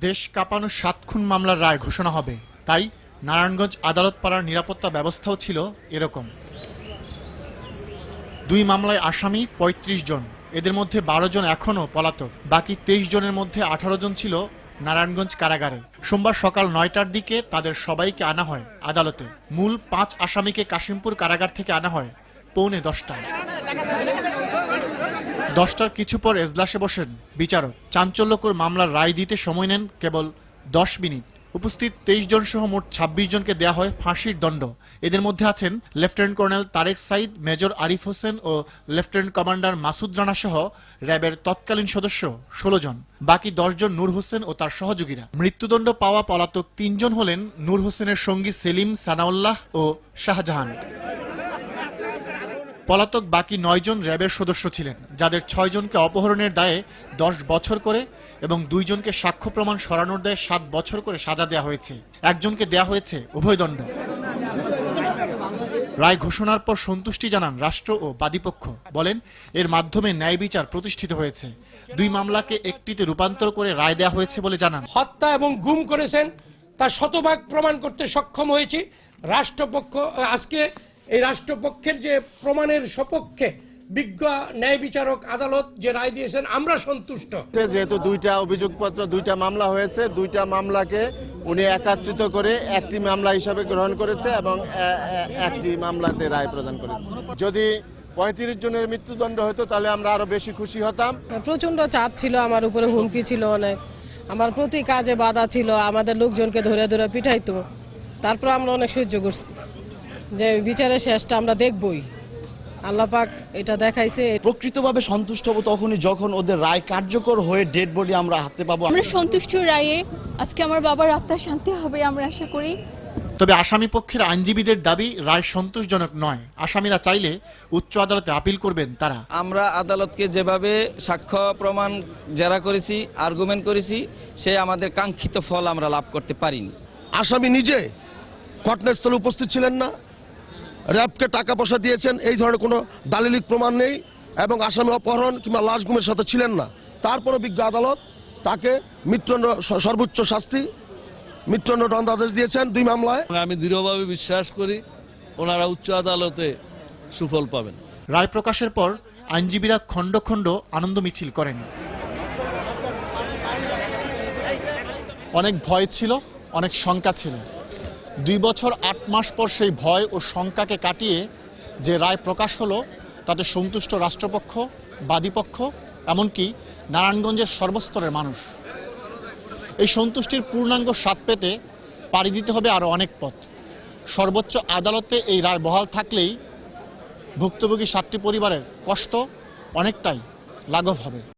দেশ কাঁপানো সাত খুন মামলার রায় ঘোষণা হবে। তাই নারায়ণগঞ্জ আদালত পাড়ার নিরাপত্তা ব্যবস্থাও ছিল এরকম। দুই মামলায় আসামি ৩৫ জন। এদের মধ্যে বারো জন এখনও পলাতক। বাকি তেইশ জনের মধ্যে আঠারো জন ছিল নারায়ণগঞ্জ কারাগারে। সোমবার সকাল নয়টার দিকে তাদের সবাইকে আনা হয় আদালতে। মূল পাঁচ আসামিকে কাশিমপুর কারাগার থেকে আনা হয়। পৌনে দশটায়। দশটার কিছু পর এজলাসে বসেন বিচারক। চাঞ্চল্যকর মামলার রায় দিতে সময় নেন কেবল দশ মিনিট। উপস্থিত তেইশ জন সহ মোট ছাব্বিশ জনকে দেয়া হয় ফাঁসির দণ্ড। এদের মধ্যে আছেন lieutenant colonel Tarek Sayeed, major Arif Hossain ও লেফটেন্যান্ট কমান্ডার মাসুদ রানা সহ র্যাবের তৎকালীন সদস্য ষোলো জন। বাকি দশজন নূর হোসেন ও তার সহযোগীরা। মৃত্যুদণ্ড পাওয়া পলাতক তিনজন হলেন নূর হোসেনের সঙ্গী সেলিম সানাউল্লাহ ও শাহজাহান। পলাতক বাকি নয়জন র্যাবের সদস্য ছিলেন, যাদের ছয়জনকে অপহরণের দায়ে দশ বছর করে এবং দুইজনকে সাক্ষ্য প্রমাণ সরানোর দায়ে সাত বছর করে সাজা দেওয়া হয়েছে। একজনকে দেয়া হয়েছে উভয়দণ্ড। রায় ঘোষণার পর সন্তুষ্টি জানান রাষ্ট্র ও বাদীপক্ষ। বলেন, এর মাধ্যমে ন্যায় বিচার প্রতিষ্ঠিত হয়েছে। দুই মামলাকে একটিতে রূপান্তর করে রায় দেওয়া হয়েছে বলে জানান। হত্যা এবং গুম করেছেন, তার শতভাগ প্রমাণ করতে সক্ষম হয়েছি। রাষ্ট্রপক্ষ আজকে এই রাষ্ট্রপক্ষের যে প্রমাণের সপক্ষে বিজ্ঞ ন্যায় বিচারক আদালত যে রায় দিয়েছেন আমরা সন্তুষ্ট। হচ্ছে যেহেতু দুইটা অভিযোগপত্র দুইটা মামলা হয়েছে দুইটা মামলাকে উনি একাত্রিত করে একটি মামলা হিসাবে গ্রহণ করেছে এবং একটি মামলাতে রায় প্রদান করেছে। যদি পঁয়ত্রিশ জনের মৃত্যুদণ্ড হতো তাহলে আমরা আরও বেশি খুশি হতাম। প্রচণ্ড চাপ ছিল আমার উপরে হুমকি ছিল অনেক। আমার প্রতি কাজে বাধা ছিল আমাদের লোকজনকে ধরে ধরে পিঠাইতো তারপর আমরা অনেক সহ্য করছি। যে বিচারের শেষটা আমরা দেখবই। আল্লাহ পাক এটা দেখাইছে প্রকৃতভাবে সন্তুষ্ট হব তখনই যখন ওদের রায় কার্যকর হয়ে ডেড বডি আমরা হাতে পাবো। আমরা সন্তুষ্ট রায়ে আজকে আমার বাবার আত্মার শান্তি হবে আমরা আশা করি। তবে আসামি পক্ষের আইনজীবীদের দাবি রায় সন্তোষজনক নয়। আসামিরা চাইলে উচ্চ আদালতে আপিল করবেন তারা। আমরা আদালতকে যেভাবে সাক্ষ্য প্রমাণ জেরা করেছি আর্গুমেন্ট করেছি সে আমাদের কাঙ্ক্ষিত ফল আমরা লাভ করতে পারিনি। আসামি নিজে ঘটনাস্থলে উপস্থিত ছিলেন না। র্যাবকে টাকা পয়সা দিয়েছেন এই ধরনের কোনো দালিলিক প্রমাণ নেই এবং আসামি অপহরণ কিংবা লাশ গুমের সাথে ছিলেন না। তারপরে বিজ্ঞ আদালত তাকে মৃত্যুদণ্ড স- সর্বোচ্চ শাস্তি মৃত্যুদণ্ড দণ্ডাদেশ দিয়েছেন দুই মামলায়। আমি দৃঢ়ভাবে বিশ্বাস করি ওনারা উচ্চ আদালতে সুফল পাবেন। রায় প্রকাশের পর আইনজীবীরা খণ্ড খণ্ড আনন্দ মিছিল করেন। অনেক ভয় ছিল অনেক শঙ্কা ছিল। দুই বছর আট মাস পর সেই ভয় ও শঙ্কাকে কাটিয়ে যে রায় প্রকাশ হলো, তাতে সন্তুষ্ট রাষ্ট্রপক্ষ, বাদীপক্ষ, এমনকি নারায়ণগঞ্জের সর্বস্তরের মানুষ। এই সন্তুষ্টির পূর্ণাঙ্গ স্বাদ পেতে পাড়ি দিতে হবে আরও অনেক পথ। সর্বোচ্চ আদালতে এই রায় বহাল থাকলেই ভুক্তভোগী সাতটি পরিবারের কষ্ট অনেকটাই লাঘব হবে।